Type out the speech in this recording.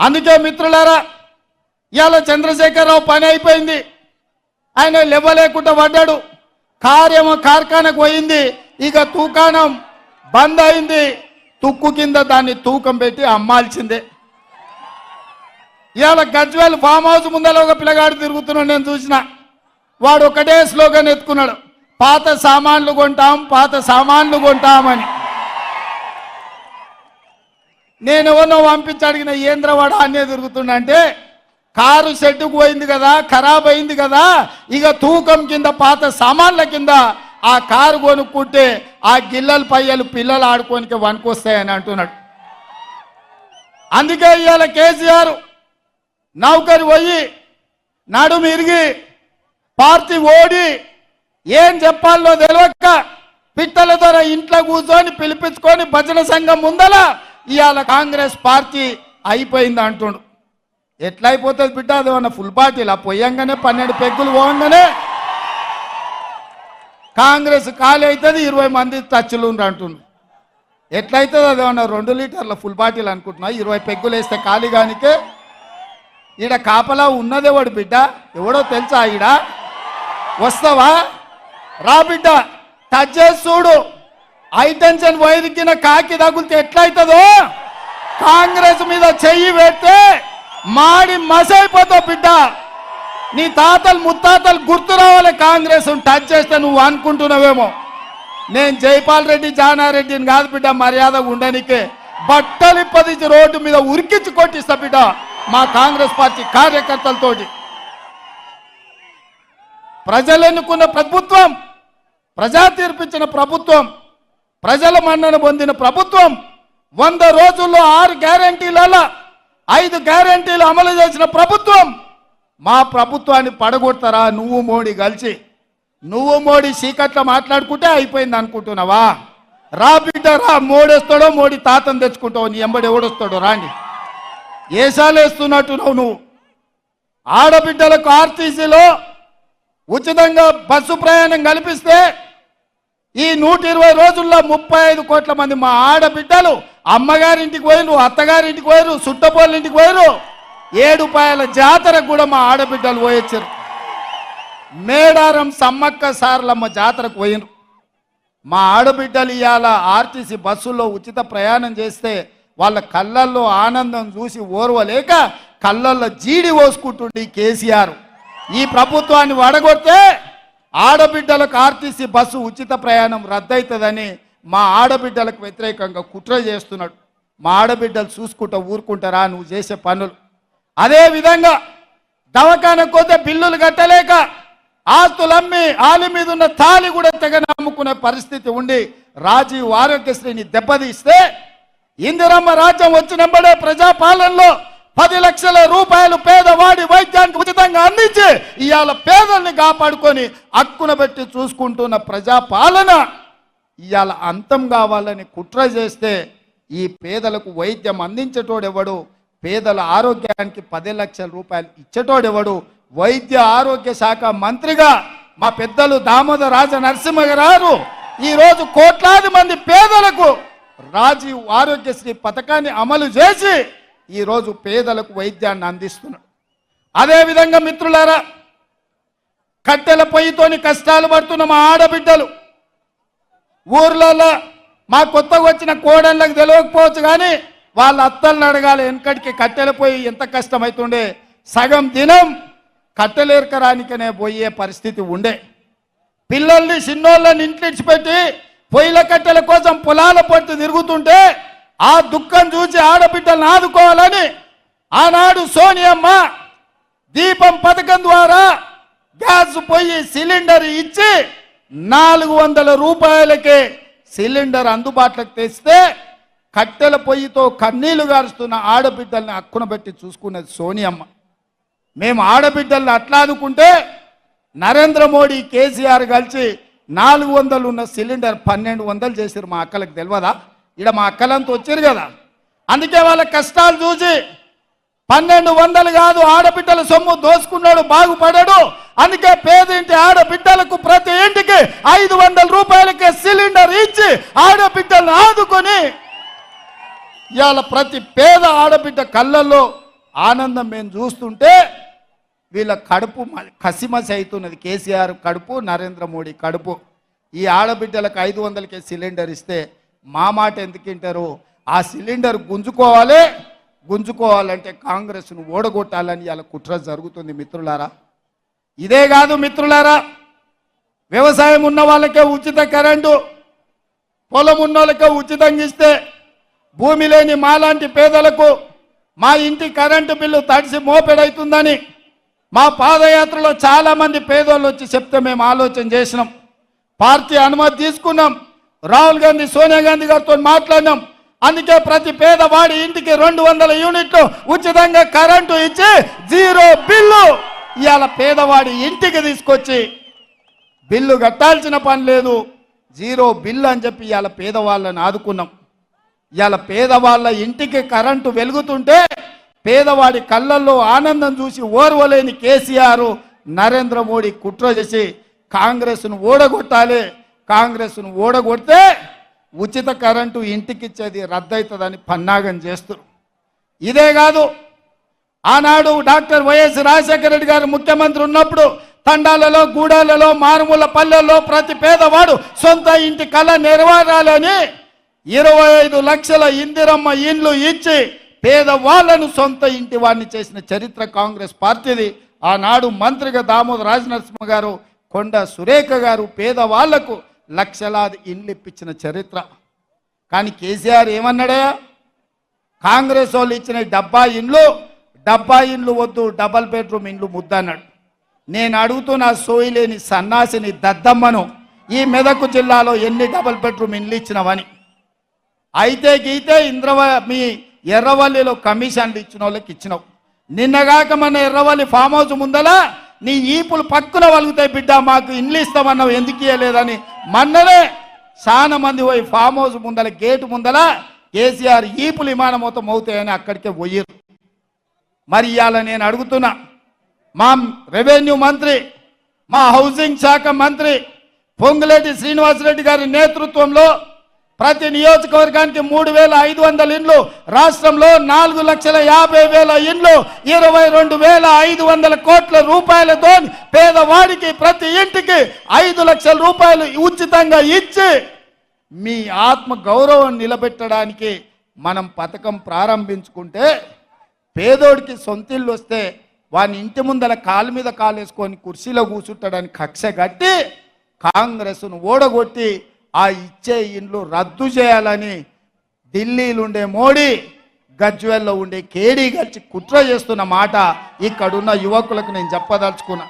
అందుకే మిత్రులారా ఇవాళ చంద్రశేఖరరావు పని అయిపోయింది. ఆయన లేవలేకుండా పడ్డాడు. కార్యము కార్ఖానకు పోయింది. ఇక తూకాణం బంద్ అయింది. తుక్కు కింద దాన్ని తూకం పెట్టి అమ్మాల్సిందే. ఇవాళ గజ్వేల్ ఫామ్ హౌస్ ముందర ఒక పిల్లగాడు తిరుగుతున్నాడు నేను చూసిన. వాడు ఒకటే స్లోగన్ ఎత్తుకున్నాడు. పాత సామాన్లు కొంటాం పాత సామాన్లు కొంటామని. నేను ఎవరినో పంపించి అడిగిన ఏంద్రవాడ అనే తిరుగుతున్నా అంటే కారు షెడ్డుకు పోయింది కదా ఖరాబ్ అయింది కదా ఇక తూకం కింద పాత సామాన్ల కింద ఆ కారు కొనుక్కుంటే ఆ గిల్లల పయ్యలు పిల్లలు ఆడుకోనికి వనుకొస్తాయని అంటున్నాడు. అందుకే ఇవాళ కేసీఆర్ నౌకరి పోయి నడుము ఇరిగి పార్టీ ఓడి ఏం చెప్పాలో తెలియక పిట్టల ద్వారా ఇంట్లో కూర్చొని పిలిపించుకొని భజన సంఘం ముందల ఇవాళ కాంగ్రెస్ పార్టీ అయిపోయింది అంటుండు. ఎట్లా అయిపోతుంది బిడ్డ? అది ఏమన్నా ఫుల్ పార్టీలా పోయంగానే పన్నెండు పెగ్గులు పోగానే కాంగ్రెస్ ఖాళీ అవుతుంది ఇరవై మంది టచ్లు అంటుండు. ఎట్లయితుంది? అది రెండు లీటర్ల ఫుల్ బాటిల్ అనుకుంటున్నా? ఇరవై పెగ్గులు వేస్తే ఖాళీ కానికే ఈడ కాపలా ఉన్నదేవాడు బిడ్డ? ఎవడో తెలుసా ఈడ? వస్తావా? రా బిడ్డ టచ్ చేసి చూడు. హైటెన్షన్ వైరికిన కాకి తగులితే ఎట్లయితుందో? కాంగ్రెస్ మీద చెయ్యి పెడితే మాడి మసైపోతావు బిడ్డ. నీ తాతలు ముత్తాతలు గుర్తు రావాలి కాంగ్రెస్ టచ్ చేస్తే నువ్వు అనుకుంటున్నావేమో. నేను జైపాల్ రెడ్డి జానారెడ్డిని కాదు బిడ్డ మర్యాద ఉండనికే. బట్టలు పదించి రోడ్డు మీద ఉరికించి కొట్టిస్తా బిడ్డ మా కాంగ్రెస్ పార్టీ కార్యకర్తలతోటి. ప్రజలు ఎన్నుకున్న ప్రభుత్వం ప్రజా తీర్పిచ్చిన ప్రభుత్వం ప్రజల మన్నన పొందిన ప్రభుత్వం వంద రోజుల్లో ఆరు గ్యారంటీలలో ఐదు గ్యారంటీలు అమలు చేసిన ప్రభుత్వం. మా ప్రభుత్వాన్ని పడగొడతారా? నువ్వు మోడీ కలిసి. నువ్వు మోడీ సీకట్లో మాట్లాడుకుంటే అయిపోయింది అనుకుంటున్నావా? రా బిడ్డ రా. మోడేస్తాడో మోడీ తాతను తెచ్చుకుంటావు? నీ ఎంబడి ఎవడొస్తాడో రాండి. ఏసాలు వేస్తున్నట్టు నువ్వు నువ్వు? ఆడబిడ్డలకు ఆర్టీసీలో ఉచితంగా బస్సు ప్రయాణం కల్పిస్తే ఈ నూట ఇరవై రోజుల్లో ముప్పై ఐదు కోట్ల మంది మా ఆడబిడ్డలు అమ్మగారింటికి పోయిరు అత్తగారింటికి పోయిరు సుట్టపోళ్ళింటికి పోయిరు ఏడుపాయల జాతరకు కూడా మా ఆడబిడ్డలు పోయొచ్చారు. మేడారం సమ్మక్క సార్లమ్మ జాతరకు పోయినరు మా ఆడబిడ్డలు ఇవాళ ఆర్టీసీ బస్సుల్లో ఉచిత ప్రయాణం చేస్తే వాళ్ళ కళ్ళల్లో ఆనందం చూసి ఓర్వలేక కళ్ళల్లో జీడి పోసుకుంటుండే కేసీఆర్. ఈ ప్రభుత్వాన్ని వడగొడితే ఆడబిడ్డలకు ఆర్టీసీ బస్సు ఉచిత ప్రయాణం రద్దవుతుందని మా ఆడబిడ్డలకు వ్యతిరేకంగా కుట్ర చేస్తున్నాడు. మా ఆడబిడ్డలు చూసుకుంటా ఊరుకుంటారా? నువ్వు చేసే పనులు. అదే విధంగా దవాఖానకు పోతే బిల్లులు కట్టలేక ఆస్తులమ్మి ఆలి మీద ఉన్న తాలి కూడా తెగ నమ్ముకునే పరిస్థితి ఉండి రాజీవ్ ఆరోగ్యశ్రీని దెబ్బతీస్తే ఇందిరమ్మ రాజ్యం వచ్చినప్పుడే ప్రజాపాలనలో పది లక్షల రూపాయలు పేదవాడి వైద్యానికి ఉచితంగా అందించి ఇవాళ పేదల్ని కాపాడుకొని హక్కున పెట్టి చూసుకుంటున్న ప్రజాపాలన ఇవాళ అంతం కావాలని కుట్ర చేస్తే ఈ పేదలకు వైద్యం అందించేటోడెవడు? పేదల ఆరోగ్యానికి పది లక్షల రూపాయలు ఇచ్చేటోడెవడు? వైద్య ఆరోగ్య శాఖ మంత్రిగా మా పెద్దలు దామోదర రాజ నరసింహ గారు ఈరోజు కోట్లాది మంది పేదలకు రాజీవ్ ఆరోగ్యశ్రీ పథకాన్ని అమలు చేసి ఈరోజు పేదలకు వైద్యాన్ని అందిస్తున్నాడు అదేవిధంగా మిత్రులారా కట్టెల పొయ్యితోని కష్టాలు పడుతున్న మా ఆడబిడ్డలు ఊర్లలో మా కొత్తగా వచ్చిన కోడళ్ళకి తెలియకపోవచ్చు కానీ వాళ్ళ అత్తల్ని అడగాలి వెనకడికి కట్టెల పోయి ఎంత కష్టమవుతుండే సగం దినం కట్టెలేరకరానికనే పోయే పరిస్థితి ఉండే. పిల్లల్ని చిన్నోళ్ళని ఇంట్లో పెట్టి పొయ్యిల కట్టెల కోసం పొలాల పట్టు తిరుగుతుంటే ఆ దుఃఖం చూసి ఆడబిడ్డలను ఆదుకోవాలని ఆనాడు సోనియమ్మ దీపం పథకం ద్వారా గ్యాస్ పొయ్యి సిలిండర్ ఇచ్చి నాలుగు వందల రూపాయలకే సిలిండర్ అందుబాటులోకి తెస్తే కట్టెల పొయ్యితో కన్నీళ్ళు గారుస్తున్న ఆడబిడ్డల్ని అక్కున పెట్టి చూసుకున్నది సోనియమ్మ. మేము ఆడబిడ్డల్ని అట్లా అనుకుంటే నరేంద్ర మోడీ కేసీఆర్ కలిసి నాలుగు వందలు ఉన్న సిలిండర్ పన్నెండు వందలు చేశారు మా అక్కలకు తెలియదా? ఇక్కడ మా అక్కలంతా వచ్చారు కదా. అందుకే వాళ్ళ కష్టాలు చూసి పన్నెండు వందలు కాదు ఆడబిడ్డల సొమ్ము దోసుకున్నాడు బాగుపడాడు. అందుకే పేదింటి ఆడబిడ్డలకు ప్రతి ఇంటికి ఐదు వందల రూపాయలకే సిలిండర్ ఇచ్చి ఆడబిడ్డలను ఆదుకొని ఇవాళ ప్రతి పేద ఆడబిడ్డ కళ్ళల్లో ఆనందం మేము చూస్తుంటే వీళ్ళ కడుపు మ- కసిమసి అవుతున్నది కేసీఆర్ కడుపు నరేంద్ర మోడీ కడుపు. ఈ ఆడబిడ్డలకు ఐదు వందలకే సిలిండర్ ఇస్తే మా మాట ఎందుకు వింటారు? ఆ సిలిండర్ గుంజుకోవాలి గుంజుకోవాలంటే కాంగ్రెస్ను ఓడగొట్టాలని ఇలా కుట్ర జరుగుతుంది మిత్రులారా. ఇదే కాదు మిత్రులారా వ్యవసాయం ఉన్న వాళ్ళకే ఉచిత కరెంటు పొలం ఉన్న వాళ్ళకే ఉచితంగా ఇస్తే భూమి లేని మాలాంటి పేదలకు మా ఇంటి కరెంటు బిల్లు తడిసి మోపెడవుతుందని మా పాదయాత్రలో చాలామంది పేదోళ్ళు వచ్చి చెప్తే మేము ఆలోచన చేసినాం. పార్టీ అనుమతి తీసుకున్నాం. రాహుల్ గాంధీ సోనియా గాంధీ గారితో మాట్లాడినాం. అందుకే ప్రతి పేదవాడి ఇంటికి రెండు వందల యూనిట్లు ఉచితంగా కరెంటు ఇచ్చి జీరో బిల్లు ఇవాళ పేదవాడి ఇంటికి తీసుకొచ్చి బిల్లు కట్టాల్సిన పని లేదు. జీరో బిల్లు అని చెప్పి ఇవాళ పేదవాళ్ళని ఆదుకున్నాం. ఇవాళ పేదవాళ్ళ ఇంటికి కరెంటు వెలుగుతుంటే పేదవాడి కళ్ళల్లో ఆనందం చూసి ఓర్వలేని కేసీఆర్ నరేంద్ర మోడీ కుట్ర చేసి కాంగ్రెస్ను ఓడగొట్టాలి. కాంగ్రెస్ను ఓడగొడితే ఉచిత కరెంటు ఇంటికిచ్చేది రద్దవుతుందని పన్నాగం చేస్తారు ఇదే కాదు ఆనాడు డాక్టర్ వైఎస్ రాజశేఖర రెడ్డి గారు ముఖ్యమంత్రి ఉన్నప్పుడు తండాలలో గూడాలలో మారుమూల పల్లెల్లో ప్రతి పేదవాడు సొంత ఇంటి కళ నెరవేరాలని ఇరవై ఐదు లక్షల ఇందిరమ్మ ఇండ్లు ఇచ్చి పేదవాళ్ళను సొంత ఇంటి వాడిని చేసిన చరిత్ర కాంగ్రెస్ పార్టీది. ఆనాడు మంత్రిగా దామోదర రాజనరసింహ గారు కొండ సురేఖ గారు పేదవాళ్ళకు లక్షలాది ఇల్లు ఇప్పించిన చరిత్ర. కానీ కేసీఆర్ ఏమన్నాడే? కాంగ్రెస్ వాళ్ళు ఇచ్చిన డబ్బా ఇండ్లు డబ్బా ఇండ్లు వద్దు డబల్ బెడ్రూమ్ ఇండ్లు ముద్దన్నాడు నేను అడుగుతున్న సోయిలేని సన్నాసిని దద్దమ్మను ఈ మెదకు జిల్లాలో ఎన్ని డబల్ బెడ్రూమ్ ఇండ్లు ఇచ్చినవని. అయితే గీతే ఇంద్రవ మీ ఎర్రవల్లిలో కమిషన్లు ఇచ్చిన వాళ్ళకి ఇచ్చినావు. నిన్నగాక మన ఎర్రవల్లి ఫామ్ హౌస్ ముందల నీ ఈపులు పక్కున వలుగుతాయి బిడ్డ మాకు ఇండ్లు ఇస్తామన్నావు ఎందుకు ఇవ్వలేదని మన్ననే చాలా మంది పోయి ఫామ్ హౌస్ ముందల గేటు ముందల కేసీఆర్ ఈపులు విమానమూతం అవుతాయని అక్కడికే పోయారు మరి ఇవాళ నేను అడుగుతున్నా మా రెవెన్యూ మంత్రి మా హౌసింగ్ శాఖ మంత్రి పొంగులేటి శ్రీనివాసరెడ్డి గారి నేతృత్వంలో ప్రతి నియోజకవర్గానికి మూడు వేల ఐదు వందల ఇండ్లు రాష్ట్రంలో నాలుగు లక్షల యాభై వేల ఇండ్లు ఇరవై రెండు వేల ఐదు వందల కోట్ల రూపాయలతో పేదవాడికి ప్రతి ఇంటికి ఐదు లక్షల రూపాయలు ఉచితంగా ఇచ్చి మీ ఆత్మ గౌరవం నిలబెట్టడానికి మనం పథకం ప్రారంభించుకుంటే పేదోడికి సొంతిల్లు వస్తే వాని ఇంటి ముందర కాలు మీద కాలు వేసుకొని కుర్చీలో కూర్చుంటాడని కక్ష కట్టి కాంగ్రెస్ను ఓడగొట్టి ఆ ఇచ్చే ఇండ్లు రద్దు చేయాలని ఢిల్లీలో ఉండే మోడీ గజ్వెల్లో ఉండే కేడీ కలిసి కుట్ర చేస్తున్న మాట ఇక్కడున్న యువకులకు నేను చెప్పదలుచుకున్నా.